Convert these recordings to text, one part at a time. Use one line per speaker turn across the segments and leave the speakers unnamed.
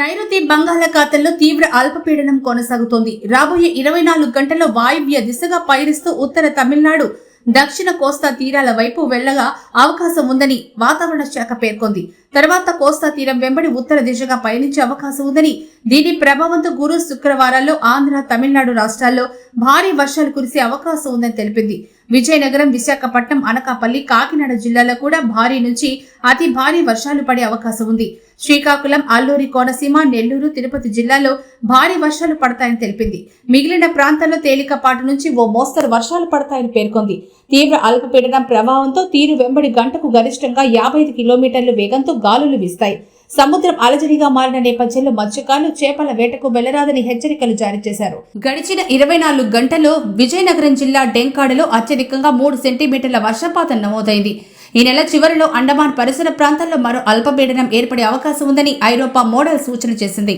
నైరుతి బంగాళాఖాతంలో తీవ్ర అల్పపీడనం కొనసాగుతోంది. రాబోయే ఇరవై నాలుగు గంటల్లో వాయువ్య దిశగా పయనిస్తూ ఉత్తర తమిళనాడు దక్షిణ కోస్తా తీరాల వైపు వెళ్ళగా అవకాశం ఉందని వాతావరణ శాఖ పేర్కొంది. తర్వాత కోస్తా తీరం వెంబడి ఉత్తర దిశగా పయనించే అవకాశం ఉందని దీని ప్రభావంతో గురు శుక్రవారాల్లో ఆంధ్ర తమిళనాడు రాష్ట్రాల్లో భారీ వర్షాలు కురిసే అవకాశం ఉందని తెలిపింది. విజయనగరం విశాఖపట్నం అనకాపల్లి కాకినాడ జిల్లాలో కూడా భారీ నుంచి అతి భారీ వర్షాలు పడే అవకాశం ఉంది. శ్రీకాకుళం అల్లూరి కోనసీమ నెల్లూరు తిరుపతి జిల్లాలో భారీ వర్షాలు పడతాయని తెలిపింది. మిగిలిన ప్రాంతాల్లో తేలికపాటు నుంచి ఓ మోస్తరు వర్షాలు పడతాయని పేర్కొంది. తీవ్ర అల్పపీడనం ప్రభావంతో తీరు వెంబడి గంటకు గరిష్టంగా యాభై ఐదు కిలోమీటర్ల వేగంతో గాలులు వీస్తాయి. సముద్రం అలజడిగా మారిన నేపథ్యంలో మత్స్యకారులు చేపల వేటకు వెళ్ళరాదని హెచ్చరికలు జారీ చేశారు. గడిచిన ఇరవై నాలుగు గంటల్లో విజయనగరం జిల్లా డెంకాడలో అత్యధికంగా మూడు సెంటీమీటర్ల వర్షపాతం నమోదైంది. ఈ నెల చివరిలో అండమాన్ పరిసర ప్రాంతాల్లో మరో అల్పపీడనం ఏర్పడే అవకాశం ఉందని ఐరోపా మోడల్ సూచన చేసింది.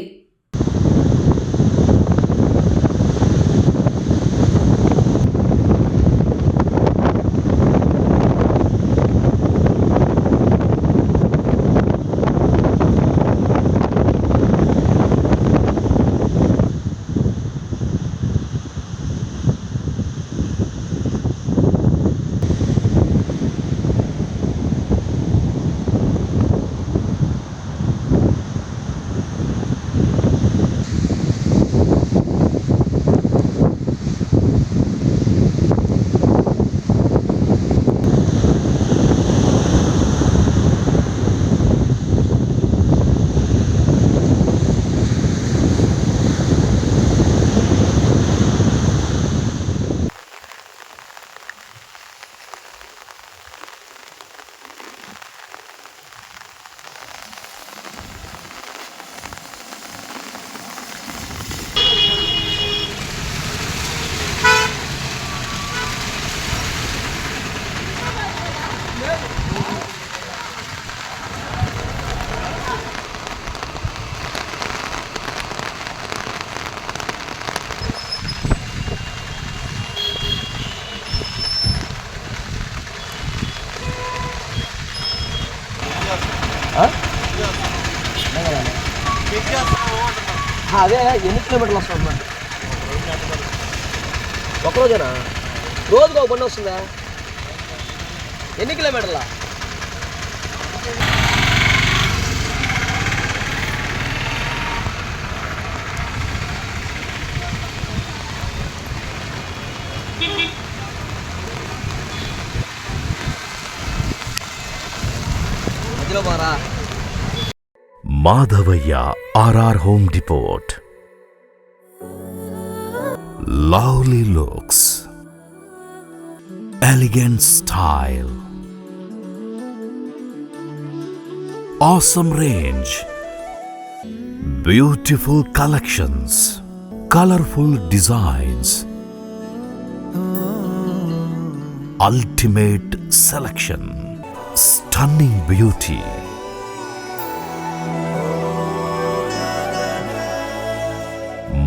అదే ఎన్ని కిలోమీటర్లు వస్తుంది మరి ఒకరోజేనా రోజుకు ఒక బండి వస్తుందా? ఎన్ని కిలోమీటర్ల? మధ్యలో Madhavaya
R R home depot lovely looks elegant style awesome range, beautiful collections, colorful designs, ultimate selection, stunning beauty.